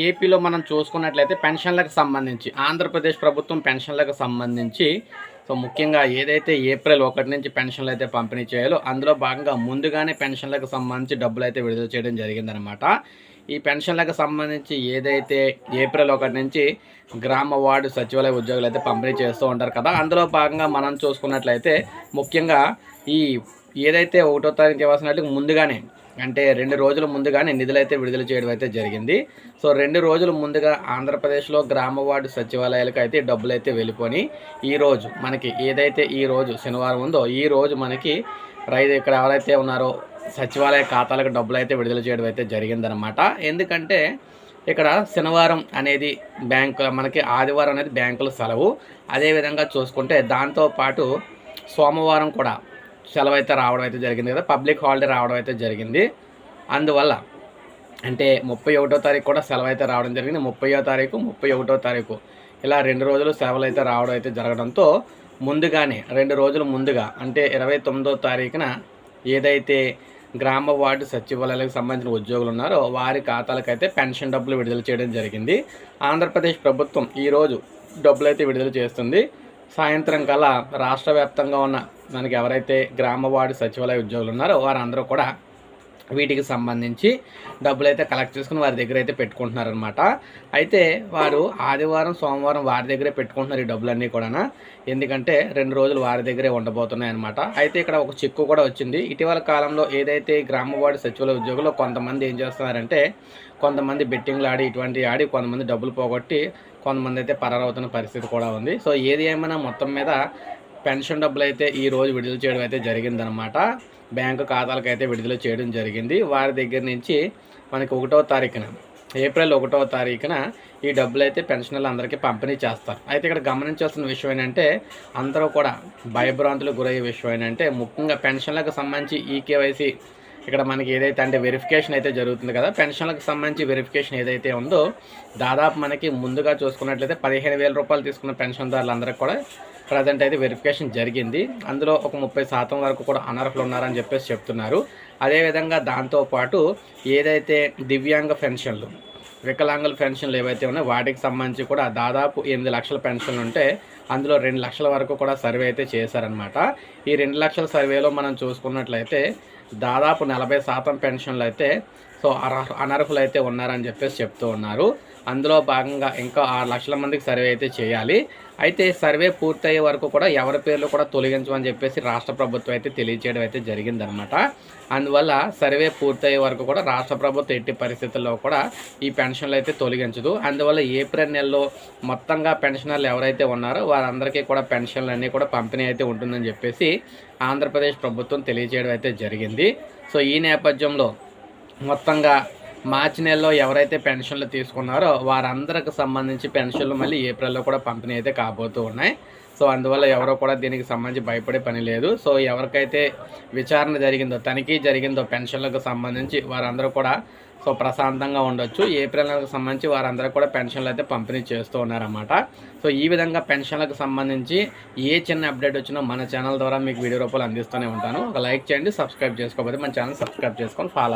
ఏపీలో మనం చూసుకున్నట్లయితే పెన్షన్లకు సంబంధించి ఆంధ్రప్రదేశ్ ప్రభుత్వం పెన్షన్లకు సంబంధించి సో ముఖ్యంగా ఏదైతే ఏప్రిల్ ఒకటి నుంచి పెన్షన్లు అయితే పంపిణీ చేయాలో అందులో భాగంగా ముందుగానే పెన్షన్లకు సంబంధించి డబ్బులు అయితే విడుదల చేయడం జరిగిందనమాట ఈ పెన్షన్లకు సంబంధించి ఏదైతే ఏప్రిల్ ఒకటి నుంచి గ్రామ వార్డు సచివాలయ ఉద్యోగులు అయితే పంపిణీ చేస్తూ ఉంటారు కదా అందులో భాగంగా మనం చూసుకున్నట్లయితే ముఖ్యంగా ఈ ఏదైతే ఒకటో తారీఖు ఇవ్వాల్సినట్టు ముందుగానే అంటే రెండు రోజుల ముందుగానే నిధులైతే విడుదల చేయడం అయితే జరిగింది. సో రెండు రోజుల ముందుగా ఆంధ్రప్రదేశ్లో గ్రామ వార్డు సచివాలయాలకు అయితే డబ్బులు అయితే వెళ్ళిపోయి ఈ రోజు మనకి ఏదైతే ఈ రోజు శనివారం ఉందో ఈ రోజు మనకి రైతు ఇక్కడ ఎవరైతే ఉన్నారో సచివాలయ ఖాతాలకు డబ్బులు అయితే విడుదల చేయడం అయితే జరిగిందనమాట ఎందుకంటే ఇక్కడ శనివారం అనేది బ్యాంకు మనకి ఆదివారం అనేది బ్యాంకుల సెలవు. అదేవిధంగా చూసుకుంటే దాంతోపాటు సోమవారం కూడా సెలవు అయితే రావడం అయితే జరిగింది కదా పబ్లిక్ హాలిడే రావడం అయితే జరిగింది. అందువల్ల అంటే ముప్పై ఒకటో తారీఖు కూడా సెలవు అయితే రావడం జరిగింది. ముప్పయో తారీఖు ముప్పై ఒకటో తారీఖు ఇలా రెండు రోజులు సెలవులు అయితే రావడం అయితే జరగడంతో ముందుగానే రెండు రోజులు ముందుగా అంటే ఇరవై తొమ్మిదో తారీఖున ఏదైతే గ్రామ వార్డు సచివాలయాలకు సంబంధించిన ఉద్యోగులు ఉన్నారో వారి ఖాతాలకైతే పెన్షన్ డబ్బులు విడుదల చేయడం జరిగింది. ఆంధ్రప్రదేశ్ ప్రభుత్వం ఈరోజు డబ్బులు అయితే విడుదల చేస్తుంది. సాయంత్రం కల్లా రాష్ట్ర వ్యాప్తంగా ఉన్న మనకి ఎవరైతే గ్రామ వార్డు సచివాలయ ఉద్యోగులు ఉన్నారో వారందరూ కూడా వీటికి సంబంధించి డబ్బులు అయితే కలెక్ట్ చేసుకుని వారి దగ్గర అయితే పెట్టుకుంటున్నారనమాట అయితే వారు ఆదివారం సోమవారం వారి దగ్గరే పెట్టుకుంటున్నారు ఈ డబ్బులన్నీ కూడా ఎందుకంటే రెండు రోజులు వారి దగ్గరే ఉండబోతున్నాయి అనమాట అయితే ఇక్కడ ఒక చిక్కు కూడా వచ్చింది. ఇటీవల కాలంలో ఏదైతే గ్రామ వార్డు సచివాలయ ఉద్యోగులు కొంతమంది ఏం చేస్తున్నారంటే కొంతమంది బెట్టింగ్లు ఆడి ఇటువంటి ఆడి కొంతమంది డబ్బులు పోగొట్టి కొంతమంది అయితే పరారవుతున్న పరిస్థితి కూడా ఉంది. సో ఏది ఏమైనా మొత్తం మీద పెన్షన్ డబ్బులు అయితే ఈ రోజు విడుదల చేయడం అయితే జరిగిందనమాట బ్యాంకు ఖాతాలకు అయితే విడుదల చేయడం జరిగింది. వారి దగ్గర నుంచి మనకి ఒకటో తారీఖున ఏప్రిల్ ఒకటో తారీఖున ఈ డబ్బులు అయితే పెన్షనర్లు అందరికీ పంపిణీ చేస్తారు. అయితే ఇక్కడ గమనించాల్సిన విషయం ఏంటంటే అందరూ కూడా భయభ్రాంతులకు గురయ్యే విషయం ఏంటంటే ముఖ్యంగా పెన్షన్లకు సంబంధించి ఈ కేవైసీ ఇక్కడ మనకి ఏదైతే అంటే వెరిఫికేషన్ అయితే జరుగుతుంది కదా పెన్షన్లకు సంబంధించి వెరిఫికేషన్ ఏదైతే ఉందో దాదాపు మనకి ముందుగా చూసుకున్నట్లయితే పదిహేను వేల రూపాయలు తీసుకున్న పెన్షన్దారులందరికీ కూడా ప్రజెంట్ అయితే వెరిఫికేషన్ జరిగింది. అందులో ఒక ముప్పై శాతం వరకు కూడా అనర్హులు ఉన్నారని చెప్పేసి చెప్తున్నారు. అదేవిధంగా దాంతోపాటు ఏదైతే దివ్యాంగ పెన్షన్లు వికలాంగుల పెన్షన్లు ఏవైతే ఉన్నాయో వాటికి సంబంధించి కూడా దాదాపు ఎనిమిది లక్షల పెన్షన్లు ఉంటే అందులో రెండు లక్షల వరకు కూడా సర్వే అయితే చేశారనమాట ఈ రెండు లక్షల సర్వేలో మనం చూసుకున్నట్లయితే దాదాపు నలభై శాతం పెన్షన్లు అయితే సో అర్హ అనర్హులు అయితే ఉన్నారని చెప్పేసి చెప్తూ ఉన్నారు. అందులో భాగంగా ఇంకా ఆరు లక్షల మందికి సర్వే అయితే చేయాలి. అయితే సర్వే పూర్తయ్యే వరకు కూడా ఎవరి పేర్లు కూడా తొలగించమని చెప్పేసి రాష్ట్ర ప్రభుత్వం అయితే తెలియజేయడం అయితే జరిగిందనమాట అందువల్ల సర్వే పూర్తయ్యే వరకు కూడా రాష్ట్ర ప్రభుత్వం ఎట్టి పరిస్థితుల్లో కూడా ఈ పెన్షన్లు అయితే తొలగించదు. అందువల్ల ఏప్రిల్ నెలలో మొత్తంగా పెన్షనర్లు ఎవరైతే ఉన్నారో వారందరికీ కూడా పెన్షన్లు అన్నీ కూడా పంపిణీ అయితే ఉంటుందని చెప్పేసి ఆంధ్రప్రదేశ్ ప్రభుత్వం తెలియజేయడం అయితే జరిగింది. సో ఈ నేపథ్యంలో మొత్తంగా మార్చి నెలలో ఎవరైతే పెన్షన్లు తీసుకున్నారో వారందరికి సంబంధించి పెన్షన్లు మళ్ళీ ఏప్రిల్లో కూడా పంపిణీ అయితే కాబోతూ ఉన్నాయి. సో అందువల్ల ఎవరో కూడా దీనికి సంబంధించి భయపడే పని లేదు. సో ఎవరికైతే విచారణ జరిగిందో తనిఖీ జరిగిందో పెన్షన్లకు సంబంధించి వారందరూ కూడా సో ప్రశాంతంగా ఉండొచ్చు. ఏప్రిల్ నెలకు సంబంధించి వారందరూ కూడా పెన్షన్లు అయితే పంపిణీ చేస్తూ ఉన్నారన్నమాట. సో ఈ విధంగా పెన్షన్లకు సంబంధించి ఏ చిన్న అప్డేట్ వచ్చినా మన ఛానల్ ద్వారా మీకు వీడియో రూపాయలు అందిస్తూనే ఉంటాను. ఒక లైక్ చేయండి సబ్స్క్రైబ్ చేసుకోకపోతే మన ఛానల్ సబ్స్క్రైబ్ చేసుకొని ఫాలో